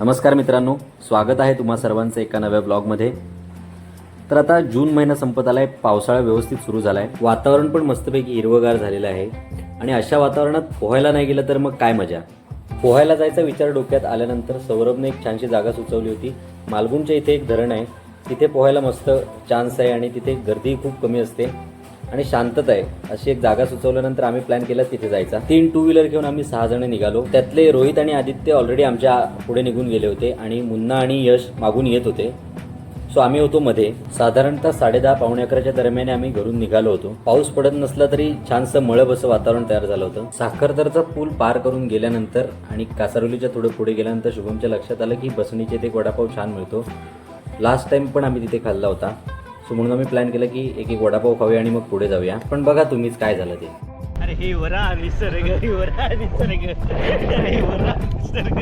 नमस्कार मित्रांनो स्वागत आहे तुम्हा सर्वांचं एका नव्या ब्लॉगमध्ये. तर आता जून महिना संपत आलाय पावसाळा व्यवस्थित सुरू झालाय. वातावरण पण मस्तपैकी हिरवगार झालेलं आहे. आणि अशा वातावरणात पोहायला नाही गेलं तर मग काय मजा? पोहायला जायचा विचार डोक्यात आल्यानंतर सौरभने एक छानशी जागा सुचवली होती. मालगुणच्या इथे एक धरण आहे. तिथे पोहायला मस्त चान्स आहे आणि तिथे गर्दी खूप कमी असते. आणि शांतता आहे. अशी एक जागा सुचवल्यानंतर आम्ही प्लॅन केला तिथे जायचा. तीन टू व्हीलर घेऊन आम्ही सहा जण निघालो. त्यातले रोहित आणि आदित्य ऑलरेडी आमच्या पुढे निघून गेले होते आणि मुन्ना आणि यश मागून येत होते. सो आम्ही होतो मध्ये. साधारणतः साडेदहा पावणे अकराच्या दरम्यान आम्ही घरून निघालो होतो. पाऊस पडत नसला तरी छानसं मळब असं वातावरण तयार झालं होतं. साखरदरचा पूल पार करून गेल्यानंतर आणि कासारोलीच्या थोडं पुढे गेल्यानंतर शुभमच्या लक्षात आलं की बसणीचे ते वडापाव छान मिळतो. लास्ट टाइम पण आम्ही तिथे खाल्ला होता. सो म्हणून आम्ही प्लॅन केलं की एक एक वडापाव खाऊया आणि मग पुढे जाऊया. पण बघा तुम्हीच काय झालं ते. अरे हे वरा निसर्ग हे वरा निसर्ग. हे वरा निसर्ग.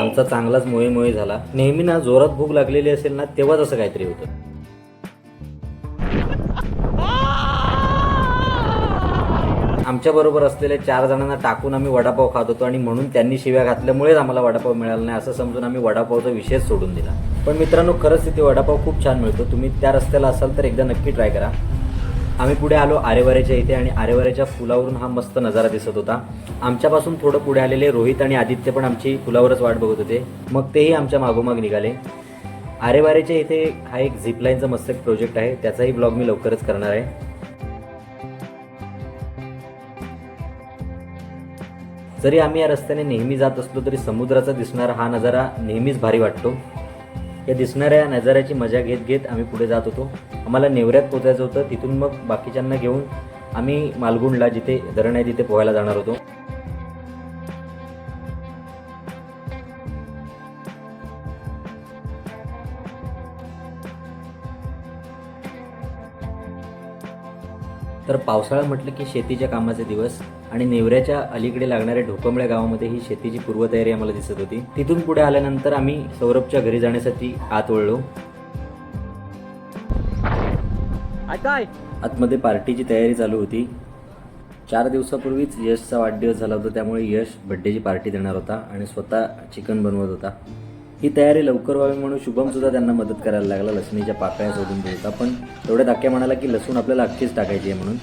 आमचा चांगलाच मोहे मोहे झाला. नेहमी ना जोरात भूक लागलेली असेल ना तेव्हाच असं काहीतरी होतं. आमच्याबरोबर असलेल्या चार जणांना टाकून आम्ही वडापाव खात होतो आणि म्हणून त्यांनी शिव्या घातल्यामुळेच आम्हाला वडापाव मिळाला नाही असं समजून आम्ही वडापावचा विषय सोडून दिला. पण मित्रांनो खरंच तिथे वडापाव खूप छान मिळतो. तुम्ही त्या रस्त्याला असाल तर एकदा नक्की ट्राय करा. आम्ही पुढे आलो आरेवाऱ्याच्या इथे आणि आरेवाऱ्याच्या पुलावरून हा मस्त नजारा दिसत होता. आमच्यापासून थोडं पुढे आलेले रोहित आणि आदित्य पण आमची फुलावरच वाट बघत होते. मग तेही आमच्या मागोमाग निघाले. आरेवारेच्या इथे हा एक झिपलाईनचा मस्त एक प्रोजेक्ट आहे. त्याचाही ब्लॉग मी लवकरच करणार आहे. जरी आम्ही या रस्त्याने नेहमी जात असलो तरी समुद्राचा दिसणारा हा नजारा नेहमीच भारी वाटतो. या दिसणाऱ्या नजाऱ्याची मजा घेत घेत आम्ही पुढे जात होतो. आम्हाला नेवऱ्यात पोचायचं होतं. तिथून मग बाकीच्यांना घेऊन आम्ही मालगुंडला जिथे धरण आहे तिथे पोहायला जाणार होतो. तर पावसाळा म्हटलं की शेतीच्या कामाचे दिवस आणि नेवऱ्याच्या अलीकडे लागणाऱ्या ढोकंबळ्या गावामध्ये ही शेतीची पूर्वतयारी आम्हाला दिसत होती. तिथून पुढे आल्यानंतर आम्ही सौरभच्या घरी जाण्यासाठी आत वळलो. आतमध्ये पार्टीची तयारी चालू होती. चार दिवसापूर्वीच यशचा वाढदिवस झाला होता त्यामुळे यश बड्डेची पार्टी देणार होता आणि स्वतः चिकन बनवत होता. ही तयारी लवकर व्हावी म्हणून शुभम सुद्धा त्यांना मदत करायला लागला. लसणीच्या पाकळ्या शोधून देत. पण तेवढ्या धाक्या म्हणाला की लसूण आपल्याला अख्खीच टाकायची आहे म्हणून.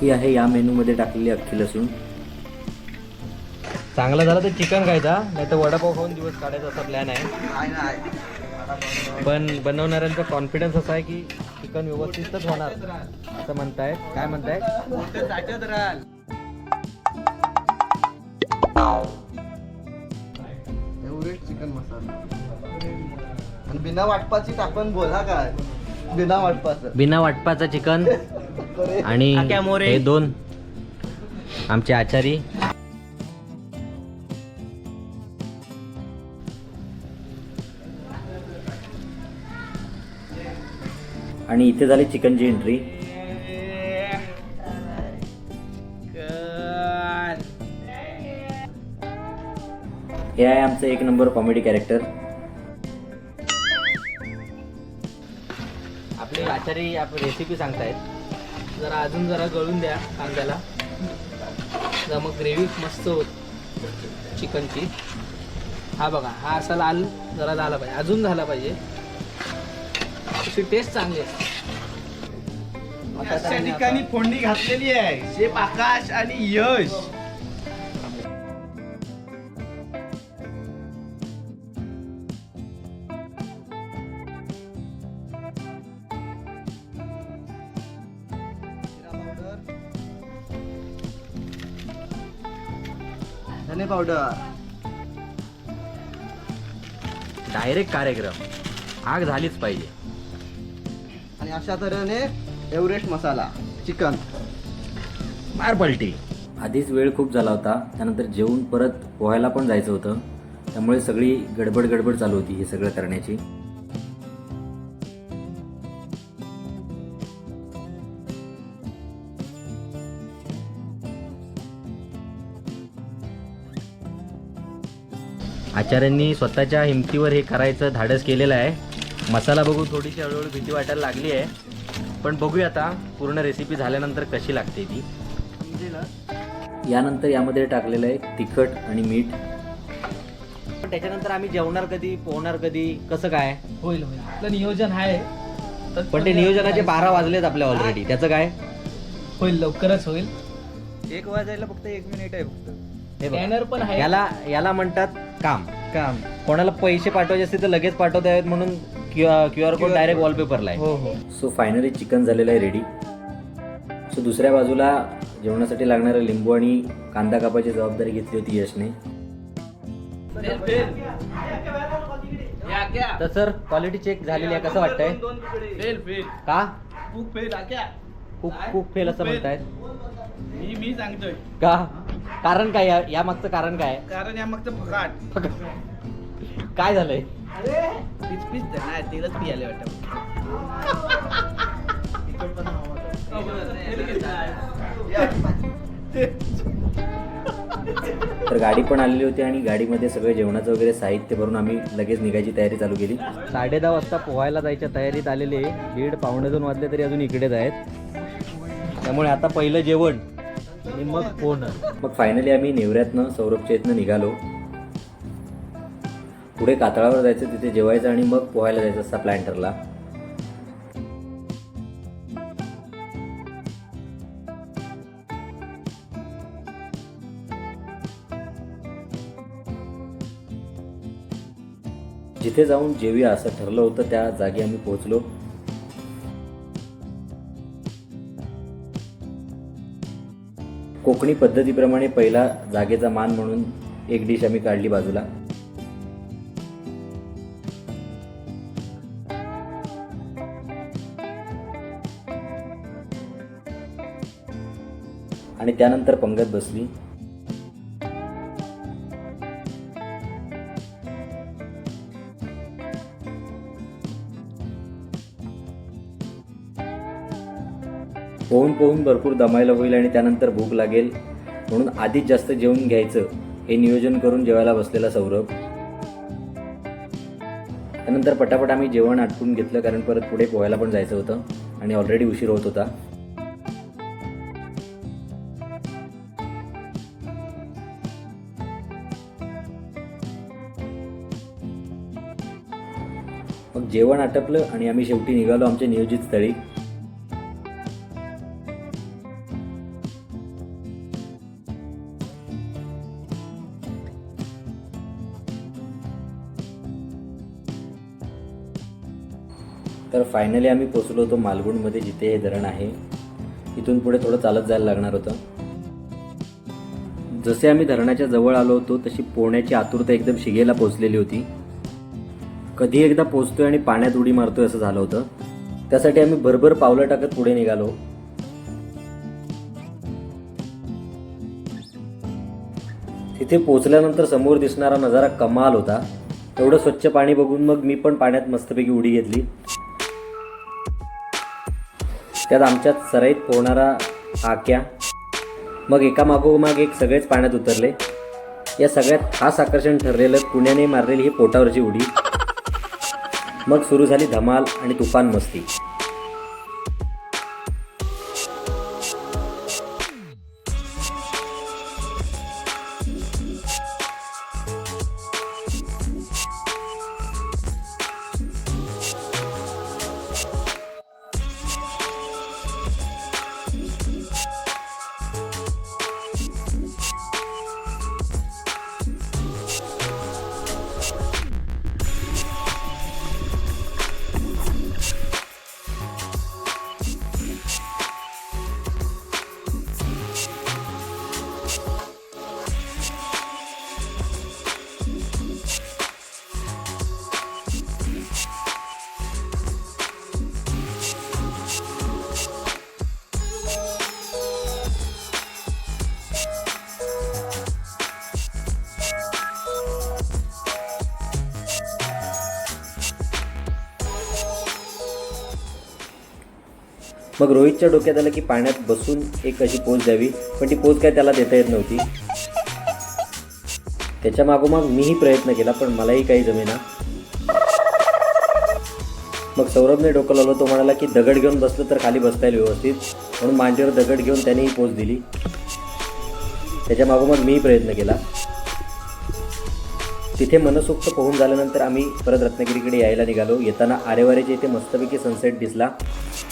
ही आहे या मेनूमध्ये टाकलेली अख्खी लसूण. चांगला झाला तर चिकन खायचा नाही तर वडापाव खाऊन दिवस काढायचा असा प्लॅन आहे. पण बनवणाऱ्यांचा कॉन्फिडन्स असा आहे की चिकन व्यवस्थितच होणार असं म्हणतायत. काय म्हणतायत? Everest chicken masala. आणि बिना वाटपाची टाकून बोला काय? बिना वाटपाचं. बिना वाटपाचा चिकन आणि. हे दोन आमचे आचारी आणि इथे झाली चिकनची एंट्री हे आहे आमचं एक नंबर कॉमेडी कॅरेक्टर आपले आचारी आपली रेसिपी सांगतायत. जरा अजून जरा गळून द्या कांद्याला. जर मग ग्रेव्ही मस्त होत चिकनची हा बघा हा असा लाल जरा झाला पाहिजे. अजून झाला पाहिजे. अशी टेस्ट चांगली आहे. अशा ठिकाणी फोडणी घातलेली आहे. शेफ आकाश आणि यश. धने पावडर डायरेक्ट कार्यक्रम. आग झालीच पाहिजे. अशा तऱ्हेने एव्हरेस्ट मसाला चिकन. मार पलटी. आधीच वेळ खूप झाला होता त्यानंतर जेवून परत पोहायला पण जायचं होतं. त्यामुळे सगळी गडबड गडबड चालू होती हे सगळं करण्याची. आचार्यांनी स्वतःच्या हिमतीवर हे करायचं धाडस केलेलं आहे. मसाला बघून थोडीशी हळूहळू भीती वाटायला लागली आहे. पण बघूया आता पूर्ण रेसिपी झाल्यानंतर कशी लागते ती. यानंतर यामध्ये टाकलेलं आहे तिखट आणि मीठ. पण त्याच्यानंतर आम्ही जेवणार कधी पोहणार कधी कसं काय? होईल होईल. आपलं नियोजन आहे. तर पण ते नियोजनाचे बारा वाजलेत आपल्या ऑलरेडी त्याचं काय? होईल लवकरच होईल. एक वाजायला फक्त एक मिनिट आहे फक्त. पण याला याला म्हणतात काम. काम. कोणाला पैसे पाठवायचे असतील तर लगेच पाठवता आहेत म्हणून क्यू आर कोड डायरेक्ट. वॉलपेपरला आहे. हो हो. सो फायनली चिकन झालेलं आहे रेडी सो दुसऱ्या बाजूला जेवणासाठी लागणारं लिंबू आणि कांदा कापायची जबाबदारी घेतली होती यशने. Fail, fail. या, क्या? तर सर क्वालिटी चेक झालेली आहे कसं वाटतंय? Fail fail. का? खूप खूप फेल असं म्हणतायत. मी मी सांगतोय. का? कारण काय? या या मागचं कारण काय? कारण या मग फकाट. काय झालंय? पीच पीच नाही तेलच पियाले तर गाडी पण आलेली होती आणि गाडीमध्ये सगळं जेवणाचं वगैरे साहित्य भरून आम्ही लगेच निघायची तयारी चालू केली. साडे दहा वाजता पोहायला जायच्या तयारीत आलेले दीड पावणे दोन वाजले तरी अजून इकडेच आहेत. त्यामुळे आता पहिलं जेवण आणि मग पोहणं. मग फायनली आम्ही नेवऱ्यातनं सौरभच्या इथनं निघालो. पुढे कातळावर जायचं तिथे जेवायचं आणि मग पोहायला जायचं असा प्लॅन ठरला जिथे जाऊन जेवूया असं ठरलं होतं त्या जागी आम्ही पोहोचलो. कोकणी पद्धतीप्रमाणे पहिला जागेचा मान म्हणून एक डिश आम्ही काढली बाजूला. त्यानंतर पंगत बसली. पोहून पोहून भरपूर दमायला होईल आणि त्यानंतर भूक लागेल. म्हणून आधीच जास्त जेवून घ्यायचं. हे नियोजन करून जेवायला बसलेला सौरभ. त्यानंतर पटापट आम्ही जेवण आटपून घेतलं कारण परत पुढे पोहायला पण जायचं होतं. आणि ऑलरेडी उशीर होत होता. जेवण आटपलं आणि आम्ही शेवटी निघालो आमच्या नियोजित स्थळी. तर फायनली आम्ही पोचलो होतो मालगुणमध्ये जिथे हे धरण आहे. इथून पुढे थोडं चालत जायला लागणार होतं. जसे आम्ही धरणाच्या जवळ आलो होतो तशी पोहण्याची आतुरता एकदम शिगेला पोचलेली होती. कधी एकदा पोचतोय आणि पाण्यात उडी मारतोय असं झालं होतं. त्यासाठी आम्ही भरभर पावलं टाकत पुढे निघालो. तिथे पोचल्यानंतर समोर दिसणारा नजारा कमाल होता. एवढं स्वच्छ पाणी बघून मग मी पण पाण्यात मस्तपैकी उडी घेतली. त्यात आमच्यात सराईत पोहणारा आक्या. मग एकामागोमाग एक सगळेच पाण्यात उतरले. या सगळ्यात खास आकर्षण ठरलेलं पुण्याने मारलेली ही पोटावरची उडी. मग सुरू झाली धमाल आणि तुफान मस्ती. मग रोहितच्या डोक्यात आलं की पाण्यात बसून एक अशी पोच द्यावी पण ती पोच काय त्याला देता येत नव्हती. त्याच्या मागोमाग मीही प्रयत्न केला पण मलाही काही जमेना. मग सौरभने डोकं लावलं तो म्हणाला की दगड घेऊन बसलं तर खाली बसता येईल व्यवस्थित म्हणून मांडीवर दगड घेऊन त्याने ही पोच दिली. त्याच्या मागोमाग मीही प्रयत्न केला. तिथे मनसोक्त पोहून झाल्यानंतर आम्ही परत रत्नागिरीकडे यायला निघालो. येताना आरेवारेच्या इथे मस्तपैकी सनसेट दिसला.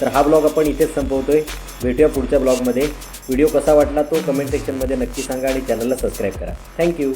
तर हा ब्लॉग आपण इथेच संपवतोय. भेटूया पुढच्या ब्लॉगमध्ये. व्हिडिओ कसा वाटला तो कमेंट सेक्शनमध्ये नक्की सांगा आणि चॅनलला सबस्क्राईब करा. थँक्यू